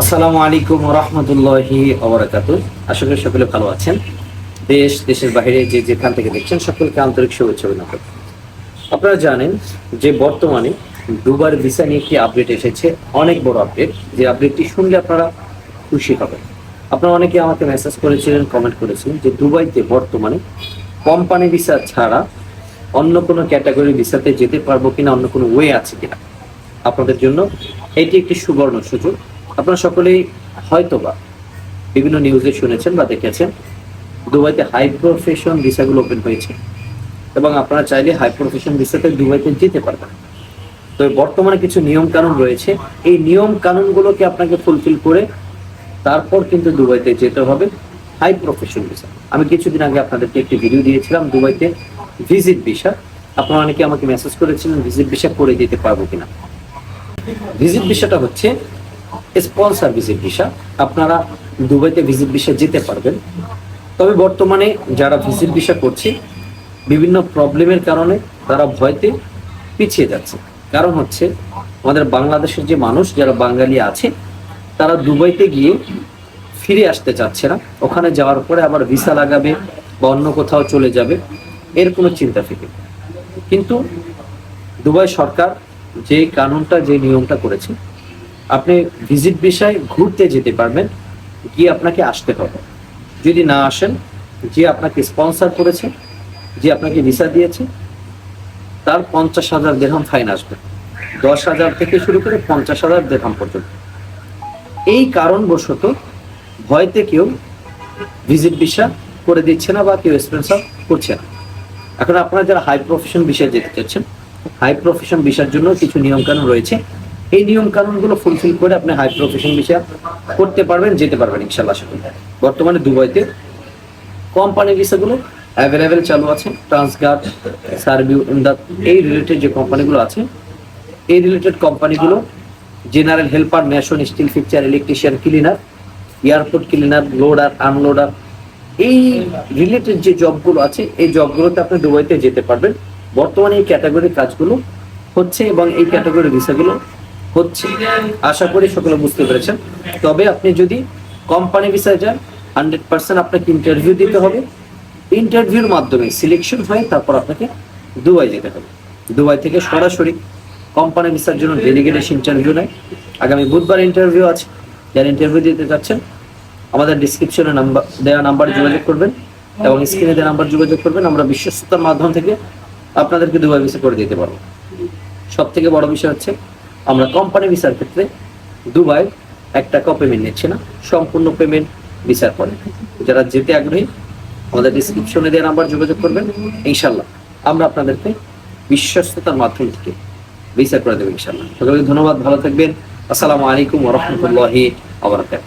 আসসালামু আলাইকুম রহমতুল্লাহি অবরাকাত আশা করি সকলে ভালো আছেন। দেশ, দেশের বাইরে যে যেখান থেকে দেখছেন, সকলকে আন্তরিক শুভেচ্ছা অভিনন্দন। আপনারা জানেন যে বর্তমানে দুবার ভিসা নিয়ে একটি আপডেট এসেছে, অনেক বড় আপডেট। যে আপডেটটি শুনলে আপনারা খুশি হবেন। আপনারা অনেকে আমাকে মেসেজ করেছিলেন কমেন্ট করেছিলেন যে দুবাইতে বর্তমানে কোম্পানি ভিসা ছাড়া অন্য কোনো ক্যাটাগরি ভিসাতে যেতে পারব কিনা, অন্য কোনো ওয়ে আছে কিনা। আপনাদের জন্য এটি একটি সুবর্ণ সুযোগ। আপনারা সকলেই হয়তোবা বিভিন্ন নিউজে শুনেছেন বা দেখেছেন, দুবাইতে হাই প্রফেশন ভিসাগুলো ওপেন হয়েছে। এবং আপনারা চাইলে হাই প্রফেশন ভিসাতে দুবাইতে যেতে পারবেন। তো বর্তমানে কিছু নিয়ম কানুন রয়েছে। এই নিয়ম কানুনগুলোকে আপনাকে ফুলফিল করে তারপর কিন্তু দুবাইতে যেতে হবে হাই প্রফেশন ভিসা আমি কিছুদিন আগে আপনাদেরকে একটি ভিডিও দিয়েছিলাম দুবাইতে ভিজিট ভিসা আপনারা অনেকে আমাকে মেসেজ করেছিলেন ভিজিট ভিসা করে দিতে পারব কিনা। ভিজিট ভিসাটা হচ্ছে স্পন্সার ভিজিট ভিসা আপনারা দুবাইতে ভিজিট ভিসা যেতে পারবেন। তবে বর্তমানে যারা ভিজিট ভিসা করছে, বিভিন্ন প্রবলেমের কারণে তারা ভয়তে পিছিয়ে যাচ্ছে। কারণ হচ্ছে, আমাদের বাংলাদেশের যে মানুষ যারা বাঙালি আছে, তারা দুবাইতে গিয়ে ফিরে আসতে চাচ্ছে না। ওখানে যাওয়ার পরে আবার ভিসা লাগাবে বা অন্য কোথাও চলে যাবে, এর কোনো চিন্তা ফিকে কিন্তু দুবাই সরকার যে কানুনটা, যে নিয়মটা করেছে আপনি ভিজিট বিষয় ঘুরতে যেতে পারবেন, গিয়ে আপনাকে আসতে হবে। যদি না আসেন যে আপনাকে স্পন্সর করেছে যে আপনাকে ভিসা দিয়েছে, তার পঞ্চাশ হাজার দেড়হাম ফাইন আসবে। দশ হাজার থেকে শুরু করে পঞ্চাশ হাজার দেড়হাম পর্যন্ত। এই কারণবশত ভয়তে কেউ ভিজিট ভিসা করে দিচ্ছে না বা কেউ স্পন্সর করছে না। এখন আপনারা যারা হাই প্রফেশন বিষয়ে যেতে চাচ্ছেন হাই প্রফেশন বিষয়ের জন্য কিছু নিয়মকানুন রয়েছে। এই নিয়ম কানুনগুলো ফুলফিল করে আপনি হাই প্রফেশন বিষয় করতে পারবেন, যেতে পারবেন ইনশাল্লাহ আশা করি। বর্তমানে দুবাইতে কোম্পানি ভিসাগুলো অ্যাভেলেবেল চালু আছে ট্রান্সগার্ড সার্ভিউ ইমদাদ এই রিলেটেড যে কোম্পানিগুলো আছে, এই রিলেটেড কোম্পানিগুলো general helper nation steel fixture electrician cleaner airport cleaner loader unloader এই রিলেটেড যে জবগুলো আছে, এই জবগুলোতে আপনি দুবাইতে যেতে পারবেন। বর্তমানে এই ক্যাটাগরির কাজগুলো হচ্ছে এবং এই ক্যাটাগরি ভিসাগুলো হচ্ছে। আশা করি সকলে বুঝতে পেরেছেন। তবে আপনি যদি কোম্পানি ভিসায় যান হান্ড্রেড পার্সেন্ট আপনাকে ইন্টারভিউ দিতে হবে। ইন্টারভিউর মাধ্যমে সিলেকশন হয়ে তারপর আপনাকে দুবাই যেতে হবে। দুবাই থেকে সরাসরি কোম্পানি ভিসার জন্য ডেলিগেটেড ইন্টারভিউ নেয়। আগামী বুধবার ইন্টারভিউ আছে। যারা ইন্টারভিউ দিতে যাচ্ছেন, আমাদের ডিসক্রিপশনে নাম্বার দেওয়া নাম্বার যোগাযোগ করবেন এবং স্ক্রিনে দেওয়া নাম্বার যোগাযোগ করবেন। আমরা বিশ্বস্ততার মাধ্যম থেকে আপনাদেরকে দুবাই ভিসা করে দিতে পারব। সব থেকে বড় বিষয় হচ্ছে আমরা কোম্পানি ভিসার ক্ষেত্রে দুবাই এক টাকাও পেমেন্ট নিচ্ছি না, সম্পূর্ণ পেমেন্ট ভিসার পরে। যারা যেতে আগ্রহী, আমাদের ডিসক্রিপশনে দেওয়া নাম্বার যোগাযোগ করবেন ইনশাল্লাহ আমরা আপনাদেরকে বিশ্বস্ততার মাধ্যম থেকে ভিসা করে দেবো ইনশাল্লাহ সকলকে ধন্যবাদ, ভালো থাকবেন। আসসালামু আলাইকুম ওরহমতুল্লাহি আবরাকাত